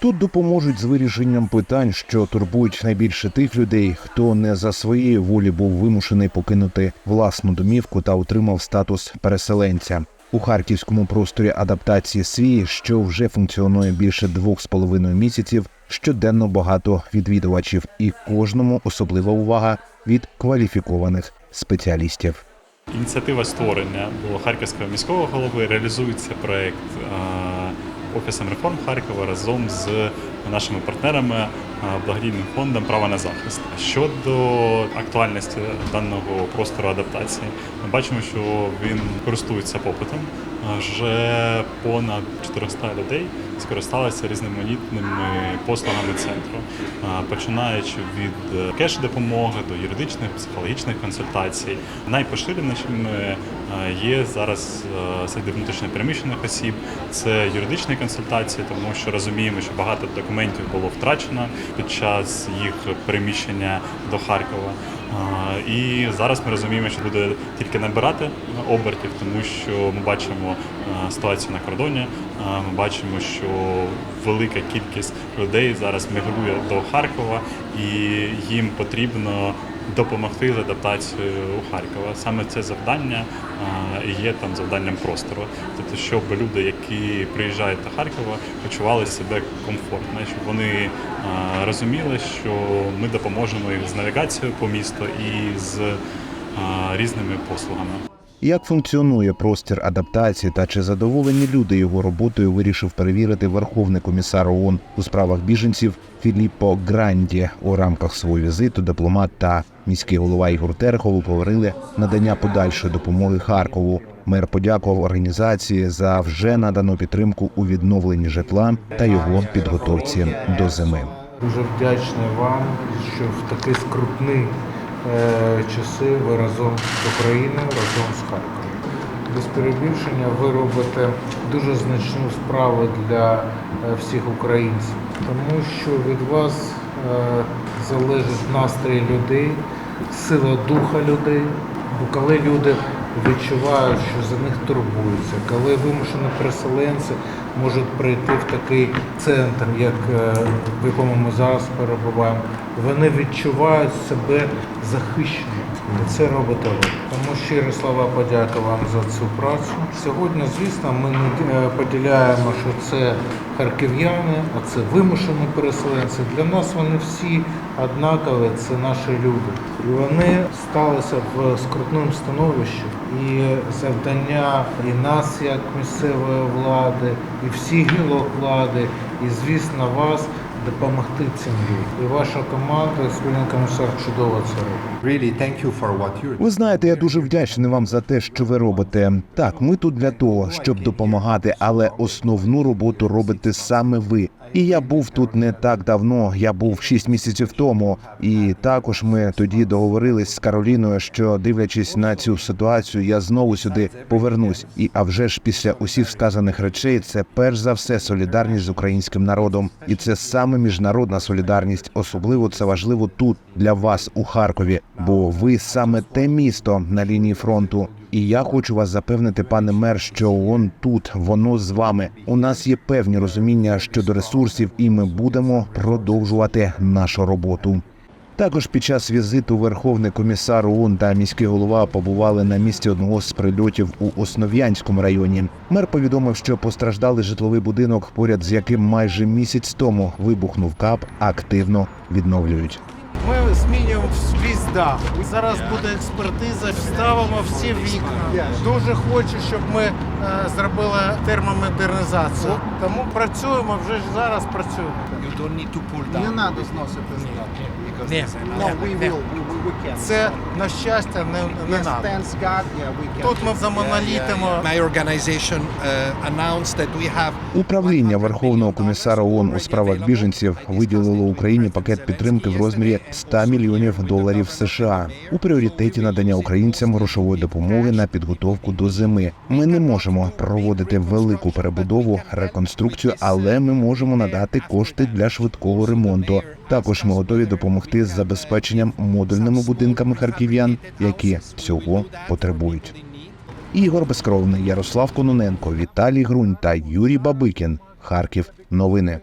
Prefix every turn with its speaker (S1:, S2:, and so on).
S1: Тут допоможуть з вирішенням питань, що турбують найбільше тих людей, хто не за своєї волі був вимушений покинути власну домівку та отримав статус переселенця. У харківському просторі адаптації свій, що вже функціонує більше двох з половиною місяців, щоденно багато відвідувачів, і кожному особлива увага від кваліфікованих спеціалістів.
S2: Ініціатива створення було Харківського міського голови. Реалізується проект Офісом реформ Харкова разом з нашими партнерами е, благодійним фондом Право на захист. Щодо актуальності даного простору адаптації, ми бачимо, що він користується попитом. Вже понад 400 людей скористалися різноманітними послугами центру, починаючи від е, кеш-допомоги до юридичних, психологічних консультацій. Найпоширенішими е, є зараз е, серед внутрішньопереміщених осіб. Це юридичні консультації, тому що розуміємо, що багато документів було втрачено під час їх переміщення до Харкова. І зараз ми розуміємо, що буде тільки набирати обертів, тому що ми бачимо е, ситуацію на кордоні. е, Ми бачимо, що велика кількість людей зараз мігрує до Харкова, і їм потрібно допомогти з адаптацією Харкова. Саме це завдання є там завданням простору. Тобто, щоб люди, які приїжджають до Харкова, почували себе комфортно, щоб вони розуміли, що ми допоможемо їм з навігацією по місту і з різними послугами.
S1: Як функціонує простір адаптації та чи задоволені люди його роботою, вирішив перевірити Верховний комісар ООН у справах біженців Філіппо Гранді. У рамках свого візиту дипломат та міський голова Ігор Терехов говорили надання подальшої допомоги Харкову. Мер подякував організації за вже надану підтримку у відновленні житла та його підготовці до зими.
S3: Дуже вдячний вам, що в такі скрутні е, часи ви разом з Україною, разом з Харковом. Без перебільшення ви робите дуже значну справу для е, всіх українців, тому що від вас е, залежить настрій людей, сила духа людей. Бо коли люди відчувають, що за них турбуються, коли вимушені переселенці можуть прийти в такий центр, як е, в якому ми зараз перебуваємо, вони відчувають себе захищеними. Це робите ви. Тому щирі слова подяки вам за цю працю. Сьогодні, звісно, ми не е, поділяємо, що це харків'яни, а це вимушені переселенці. Для нас вони всі однакові, це наші люди. І вони сталися в скрутному становищі. І завдання і нас, як місцевої влади, і всіх гілок влади, і звісно вас допомогти цим людям. І ваша команда, спільний комісар, чудово це робить.
S4: Really, thank you for what you're
S1: Ви знаєте, я дуже вдячний вам за те, що ви робите. Так, ми тут для того, щоб допомагати, але основну роботу робите саме ви. І я був тут не так давно. Я був 6 місяців тому. І також ми тоді договорились з Кароліною, що дивлячись на цю ситуацію, я знову сюди повернусь. І а вже ж після усіх сказаних речей, це перш за все солідарність з українським народом, і це саме міжнародна солідарність. Особливо це важливо тут для вас у Харкові, бо ви саме те місто на лінії фронту. І я хочу вас запевнити, пане мер, що он тут, воно з вами. У нас є певні розуміння щодо ресурсів, і ми будемо продовжувати нашу роботу. Також під час візиту Верховний комісар ООН та міський голова побували на місці одного з прильотів у Основ'янському районі. Мер повідомив, що постраждалий житловий будинок, поряд з яким майже місяць тому вибухнув кап, активно відновлюють.
S5: Ми змінюємо весь дах. Зараз буде експертиза, вставимо всі вікна. Дуже хочу, щоб ми е, зробили термомодернізацію. Тому працюємо, вже зараз працюємо.
S6: Don't need to pull
S5: Не
S6: down.
S5: треба зносити здатку.
S6: Because
S5: Ні,
S6: no, we will. We, we, we can.
S5: Це на щастя не, не
S6: yes,
S5: треба.
S6: thanks God. Yeah, we can.
S5: Тут ми замонолітимо.
S6: My organization uh, announced that we have
S1: Управління Верховного комісара ООН у справах біженців виділило Україні пакет підтримки в розмірі 100 мільйонів доларів США у пріоритеті надання українцям грошової допомоги на підготовку до зими. Ми не можемо проводити велику перебудову, реконструкцію, але ми можемо надати кошти швидкого ремонту. Також ми готові допомогти з забезпеченням модульними будинками харків'ян, які цього потребують. Ігор Безкровний, Ярослав Кононенко, Віталій Грунь та Юрій Бабикін. Харків. Новини.